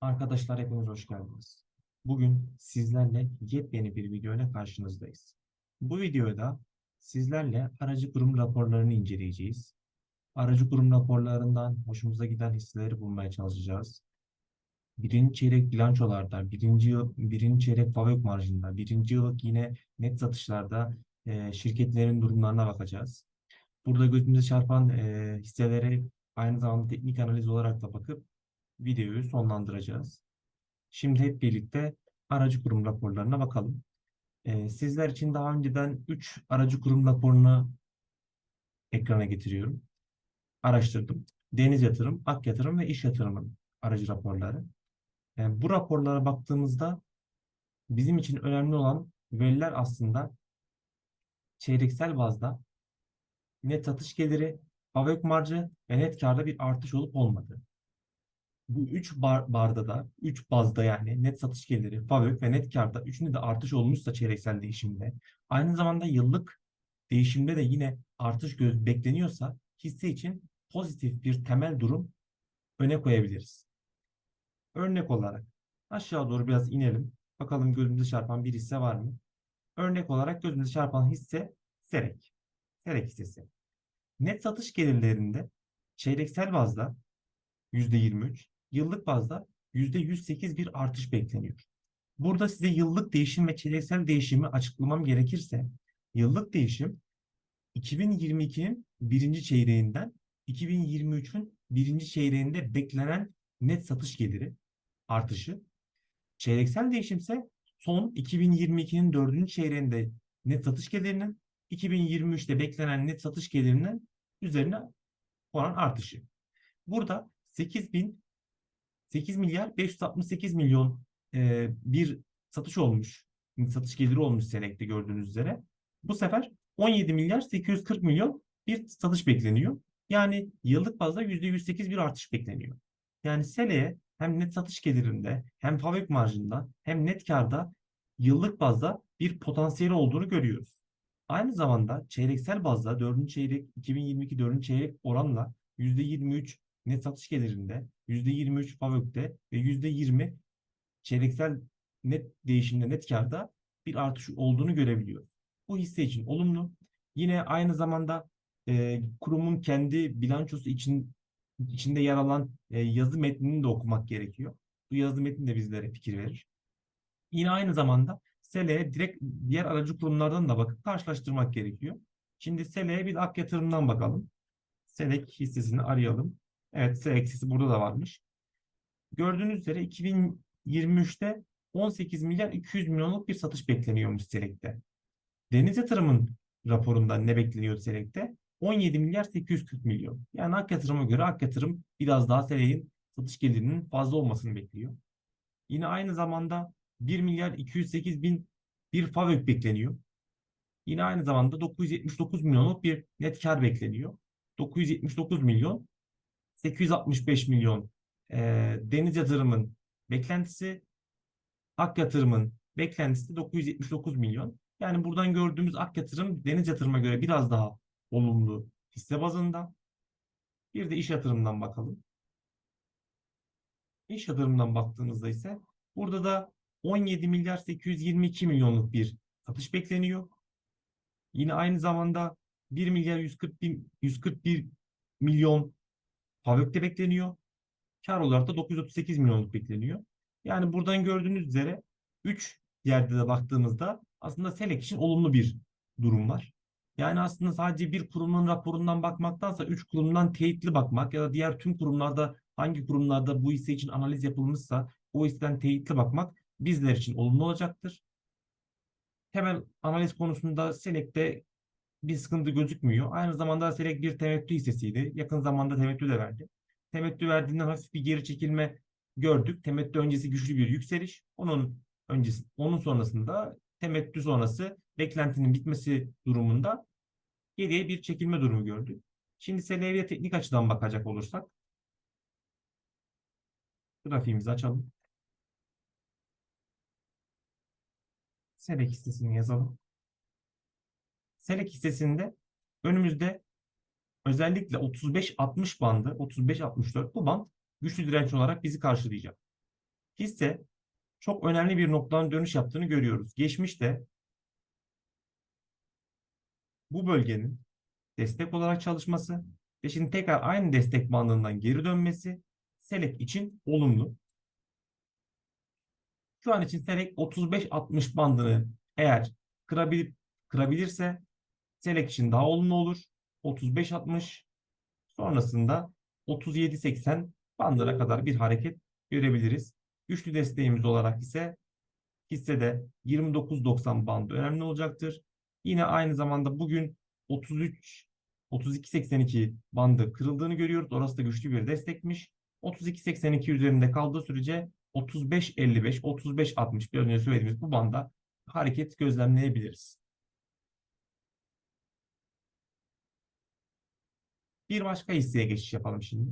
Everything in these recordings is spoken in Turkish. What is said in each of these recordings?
Arkadaşlar hepiniz hoş geldiniz. Bugün sizlerle yepyeni bir video ile karşınızdayız. Bu videoda sizlerle aracı kurum raporlarını inceleyeceğiz. Aracı kurum raporlarından hoşumuza giden hisseleri bulmaya çalışacağız. Birinci çeyrek bilançolarda, birinci yıl, birinci çeyrek fabrik marjında, birinci yıllık yine net satışlarda e, şirketlerin durumlarına bakacağız. Burada gözümüze çarpan e, hisseleri aynı zamanda teknik analiz olarak da bakıp videoyu sonlandıracağız. Şimdi hep birlikte aracı kurum raporlarına bakalım. Ee, sizler için daha önceden 3 aracı kurum raporunu ekrana getiriyorum. Araştırdım. Deniz Yatırım, Ak Yatırım ve İş Yatırım'ın aracı raporları. Ee, bu raporlara baktığımızda bizim için önemli olan veriler aslında çeyreksel bazda net satış geliri, fabrik marjı ve net karda bir artış olup olmadığı. Bu üç bar, barda da, üç bazda yani net satış geliri, fabrik ve net karda üçünde de artış olmuşsa çeyreksel değişimde, aynı zamanda yıllık değişimde de yine artış göz bekleniyorsa hisse için pozitif bir temel durum öne koyabiliriz. Örnek olarak aşağı doğru biraz inelim. Bakalım gözümüze çarpan bir hisse var mı? Örnek olarak gözümüze çarpan hisse Serek. Serek hissesi. Net satış gelirlerinde çeyreksel bazda %23, yıllık bazda %108 bir artış bekleniyor. Burada size yıllık değişim ve çeyreksel değişimi açıklamam gerekirse, yıllık değişim 2022'nin birinci çeyreğinden 2023'ün birinci çeyreğinde beklenen net satış geliri artışı. Çeyreksel değişim ise son 2022'nin dördüncü çeyreğinde net satış gelirinin 2023'te beklenen net satış gelirinin üzerine olan artışı. Burada 8 bin 8 milyar 568 milyon e, bir satış olmuş. Satış geliri olmuş senekte gördüğünüz üzere. Bu sefer 17 milyar 840 milyon bir satış bekleniyor. Yani yıllık bazda %108 bir artış bekleniyor. Yani seneye hem net satış gelirinde hem fabrik marjında hem net karda yıllık bazda bir potansiyeli olduğunu görüyoruz. Aynı zamanda çeyreksel bazda 4. çeyrek 2022 4. çeyrek oranla %23 net satış gelirinde, %23 fabrikte ve %20 çeyreksel net değişimde net karda bir artış olduğunu görebiliyoruz. Bu hisse için olumlu. Yine aynı zamanda e, kurumun kendi bilançosu için içinde yer alan e, yazı metnini de okumak gerekiyor. Bu yazı metni de bizlere fikir verir. Yine aynı zamanda SELE'ye direkt diğer aracı kurumlardan da bakıp karşılaştırmak gerekiyor. Şimdi SELE'ye bir ak yatırımdan bakalım. SELEK hissesini arayalım. Evet S eksisi burada da varmış. Gördüğünüz üzere 2023'te 18 milyar 200 milyonluk bir satış bekleniyormuş Selek'te. Deniz Yatırım'ın raporunda ne bekleniyor Selek'te? 17 milyar 840 milyon. Yani Ak Yatırım'a göre Ak Yatırım biraz daha Selek'in satış gelirinin fazla olmasını bekliyor. Yine aynı zamanda 1 milyar 208 bin bir FAVÖK bekleniyor. Yine aynı zamanda 979 milyonluk bir net kar bekleniyor. 979 milyon 865 milyon e, deniz yatırımın beklentisi, ak yatırımın beklentisi 979 milyon. Yani buradan gördüğümüz ak yatırım deniz yatırıma göre biraz daha olumlu hisse bazında. Bir de iş yatırımından bakalım. İş yatırımından baktığımızda ise burada da 17 milyar 822 milyonluk bir satış bekleniyor. Yine aynı zamanda 1 milyar 140 bin, 141 milyon Favök'te bekleniyor. Kar olarak da 938 milyonluk bekleniyor. Yani buradan gördüğünüz üzere 3 yerde de baktığımızda aslında Selek için olumlu bir durum var. Yani aslında sadece bir kurumun raporundan bakmaktansa 3 kurumdan teyitli bakmak ya da diğer tüm kurumlarda hangi kurumlarda bu hisse için analiz yapılmışsa o hisseden teyitli bakmak bizler için olumlu olacaktır. Temel analiz konusunda Selek'te bir sıkıntı gözükmüyor. Aynı zamanda Selek bir temettü hissesiydi. Yakın zamanda temettü de verdi. Temettü verdiğinden hafif bir geri çekilme gördük. Temettü öncesi güçlü bir yükseliş. Onun öncesi, onun sonrasında temettü sonrası beklentinin bitmesi durumunda geriye bir çekilme durumu gördük. Şimdi Selek'e teknik açıdan bakacak olursak grafiğimizi açalım. Selek hissesini yazalım. Selek hissesinde önümüzde özellikle 35-60 bandı, 35-64 bu band güçlü direnç olarak bizi karşılayacak. Hisse çok önemli bir noktadan dönüş yaptığını görüyoruz. Geçmişte bu bölgenin destek olarak çalışması ve şimdi tekrar aynı destek bandından geri dönmesi Selek için olumlu. Şu an için Selek 35-60 bandını eğer kırabilip kırabilirse Selek için daha olumlu olur. 35-60 sonrasında 37-80 bandına kadar bir hareket görebiliriz. Güçlü desteğimiz olarak ise hissede 29.90 bandı önemli olacaktır. Yine aynı zamanda bugün 33 32.82 bandı kırıldığını görüyoruz. Orası da güçlü bir destekmiş. 32.82 üzerinde kaldığı sürece 35.55 35.60 bir önce söylediğimiz bu banda hareket gözlemleyebiliriz. Bir başka hisseye geçiş yapalım şimdi.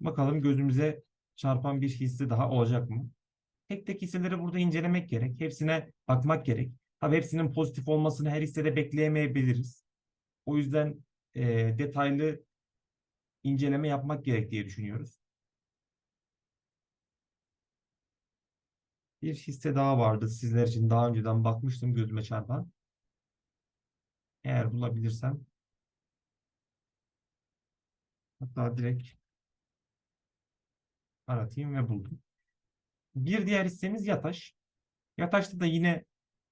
Bakalım gözümüze çarpan bir hisse daha olacak mı? Tek tek hisseleri burada incelemek gerek. Hepsine bakmak gerek. Tabii hepsinin pozitif olmasını her hissede bekleyemeyebiliriz. O yüzden e, detaylı inceleme yapmak gerek diye düşünüyoruz. Bir hisse daha vardı. Sizler için daha önceden bakmıştım gözüme çarpan. Eğer bulabilirsem hatta direkt aratayım ve buldum. Bir diğer hissemiz Yataş. Yataş'ta da yine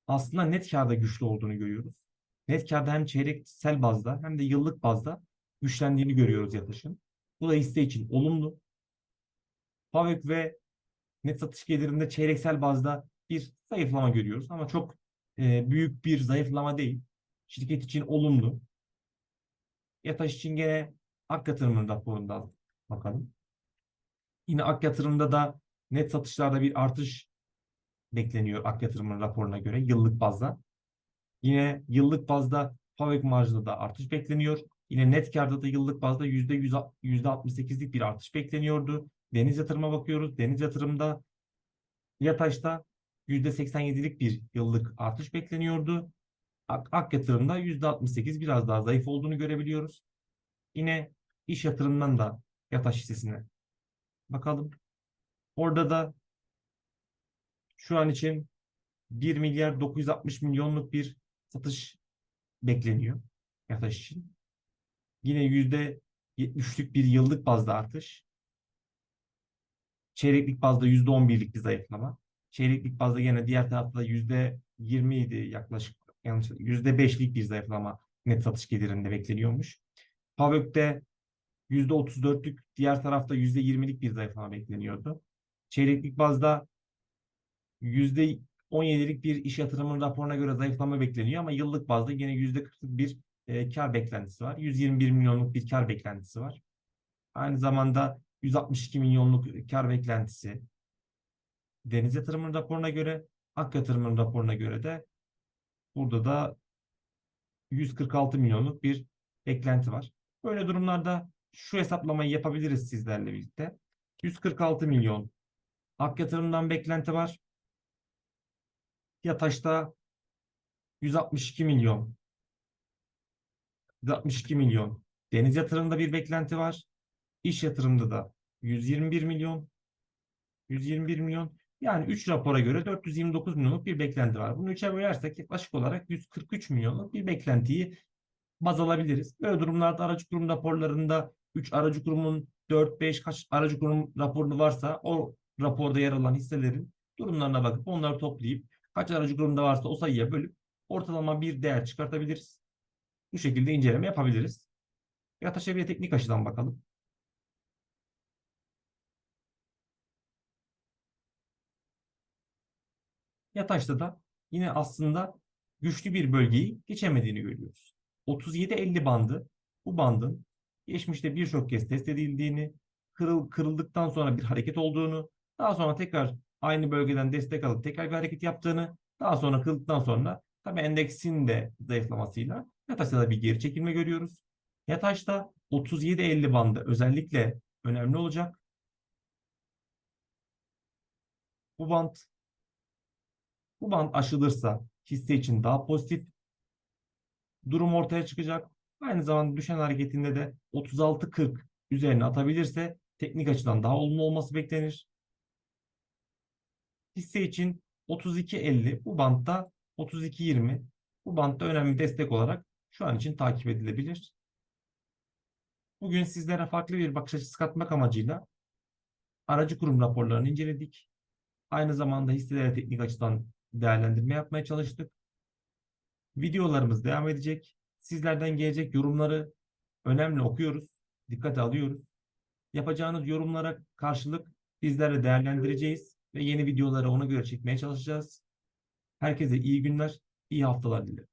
aslında net kârda güçlü olduğunu görüyoruz. Net kârda hem çeyreksel bazda hem de yıllık bazda güçlendiğini görüyoruz Yataş'ın. Bu da hisse için olumlu. FAVÖK ve net satış gelirinde çeyreksel bazda bir zayıflama görüyoruz. Ama çok e, büyük bir zayıflama değil. Şirket için olumlu. Yataş için gene Ak Yatırım'ın raporundan bakalım. Yine Ak Yatırım'da da net satışlarda bir artış bekleniyor Ak Yatırım'ın raporuna göre yıllık bazda. Yine yıllık bazda FAVÖK marjında da artış bekleniyor. Yine net karda da yıllık bazda %68'lik bir artış bekleniyordu. Deniz yatırıma bakıyoruz. Deniz yatırımda Yataş'ta %87'lik bir yıllık artış bekleniyordu. Ak, Ak yatırımda %68 biraz daha zayıf olduğunu görebiliyoruz. Yine iş yatırımından da Yataş hissesine bakalım. Orada da şu an için 1 milyar 960 milyonluk bir satış bekleniyor Yataş için. Yine %73'lük bir yıllık bazda artış. Çeyreklik bazda %11'lik bir zayıflama. Çeyreklik bazda yine diğer tarafta %20 idi yaklaşık yanlış %5'lik bir zayıflama net satış gelirinde bekleniyormuş. Pavök'te %34'lük diğer tarafta %20'lik bir zayıflama bekleniyordu. Çeyreklik bazda %17'lik bir iş yatırımının raporuna göre zayıflama bekleniyor ama yıllık bazda yine %40'lık bir e, kar beklentisi var. 121 milyonluk bir kar beklentisi var. Aynı zamanda 162 milyonluk kar beklentisi deniz yatırımının raporuna göre, ak yatırımının raporuna göre de burada da 146 milyonluk bir beklenti var. Böyle durumlarda şu hesaplamayı yapabiliriz sizlerle birlikte. 146 milyon ak yatırımdan beklenti var. Yataş'ta 162 milyon 162 milyon. Deniz yatırımında bir beklenti var. İş yatırımında da 121 milyon. 121 milyon. Yani 3 rapora göre 429 milyonluk bir beklenti var. Bunu 3'e bölersek yaklaşık olarak 143 milyonluk bir beklentiyi baz alabiliriz. Böyle durumlarda aracı kurum raporlarında 3 aracı kurumun 4-5 kaç aracı kurum raporunu varsa o raporda yer alan hisselerin durumlarına bakıp onları toplayıp kaç aracı kurumda varsa o sayıya bölüp ortalama bir değer çıkartabiliriz. Bu şekilde inceleme yapabiliriz. Yataş'a bir teknik açıdan bakalım. Yataş'ta da yine aslında güçlü bir bölgeyi geçemediğini görüyoruz. 37-50 bandı bu bandın geçmişte birçok kez test edildiğini, kırıl, kırıldıktan sonra bir hareket olduğunu, daha sonra tekrar aynı bölgeden destek alıp tekrar bir hareket yaptığını, daha sonra kırıldıktan sonra tabi endeksin de zayıflamasıyla Yataş'ta da bir geri çekilme görüyoruz. Yataş'ta 37-50 bandı özellikle önemli olacak. Bu band bu band aşılırsa hisse için daha pozitif durum ortaya çıkacak. Aynı zamanda düşen hareketinde de 36-40 üzerine atabilirse teknik açıdan daha olumlu olması beklenir. Hisse için 32.50 bu bantta 32.20 bu bantta önemli destek olarak şu an için takip edilebilir. Bugün sizlere farklı bir bakış açısı katmak amacıyla aracı kurum raporlarını inceledik. Aynı zamanda hisseleri teknik açıdan değerlendirme yapmaya çalıştık. Videolarımız devam edecek. Sizlerden gelecek yorumları önemli okuyoruz, dikkate alıyoruz. Yapacağınız yorumlara karşılık bizlerle değerlendireceğiz ve yeni videoları ona göre çekmeye çalışacağız. Herkese iyi günler, iyi haftalar dilerim.